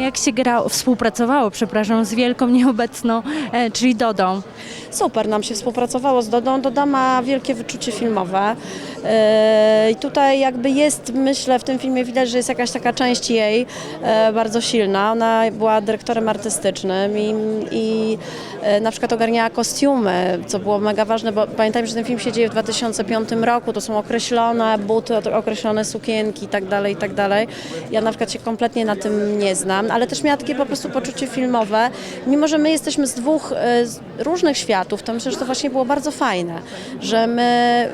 Jak się grało, współpracowało, przepraszam, z wielką nieobecną, e, czyli Dodą? Super nam się współpracowało z Dodą. Doda ma wielkie wyczucie filmowe. Yy, I tutaj jakby jest, myślę, w tym filmie widać, że jest jakaś taka część jej e, bardzo silna. Ona była dyrektorem artystycznym i, i e, na przykład ogarniała kostiumy, co było mega ważne, bo pamiętajmy, że ten film się dzieje w 2005 roku. To są określone buty, określone sukienki i tak dalej, i tak dalej. Ja na przykład się kompletnie na tym nie znam, ale też miała takie po prostu poczucie filmowe. Mimo, że my jesteśmy z dwóch e, różnych światów, to myślę, że to właśnie było bardzo fajne, że my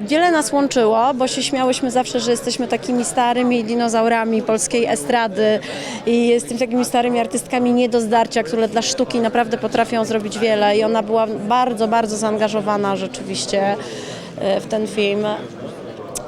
Wiele nas łączyło, bo się śmiałyśmy zawsze, że jesteśmy takimi starymi dinozaurami polskiej estrady i jesteśmy takimi starymi artystkami nie do zdarcia, które dla sztuki naprawdę potrafią zrobić wiele i ona była bardzo, bardzo zaangażowana rzeczywiście e, w ten film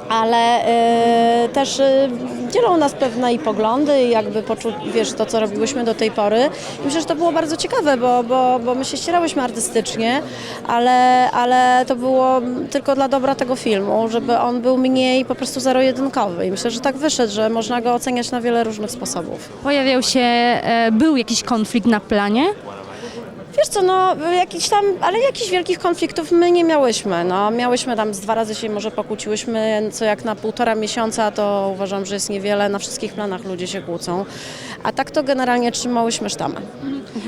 ale e, też e, dzielą nas pewne i poglądy i jakby poczu, wiesz, to co robiłyśmy do tej pory. I myślę, że to było bardzo ciekawe, bo, bo, bo my się ścierałyśmy artystycznie, ale, ale to było tylko dla dobra tego filmu, żeby on był mniej po prostu zero-jedynkowy i myślę, że tak wyszedł, że można go oceniać na wiele różnych sposobów. Pojawiał się, e, był jakiś konflikt na planie? Wiesz co, no jakiś tam, ale jakichś wielkich konfliktów my nie miałyśmy. No, miałyśmy tam z dwa razy się może pokłóciłyśmy, co jak na półtora miesiąca, to uważam, że jest niewiele. Na wszystkich planach ludzie się kłócą. A tak to generalnie trzymałyśmy sztamę.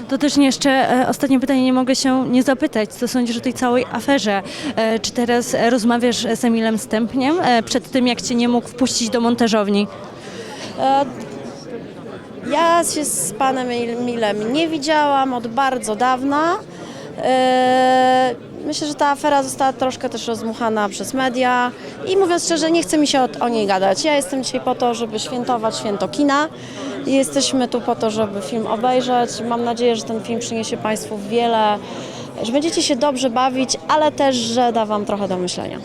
To też nie jeszcze e, ostatnie pytanie, nie mogę się nie zapytać, co sądzisz o tej całej aferze? E, Czy teraz rozmawiasz z Emilem Stępniem e, przed tym, jak cię nie mógł wpuścić do montażowni? E, Ja się z panem Emilem nie widziałam od bardzo dawna. E, Myślę, że ta afera została troszkę też rozmuchana przez media i mówiąc szczerze, nie chce mi się o, o niej gadać. Ja jestem dzisiaj po to, żeby świętować święto kina jesteśmy tu po to, żeby film obejrzeć. Mam nadzieję, że ten film przyniesie Państwu wiele, że będziecie się dobrze bawić, ale też, że da Wam trochę do myślenia.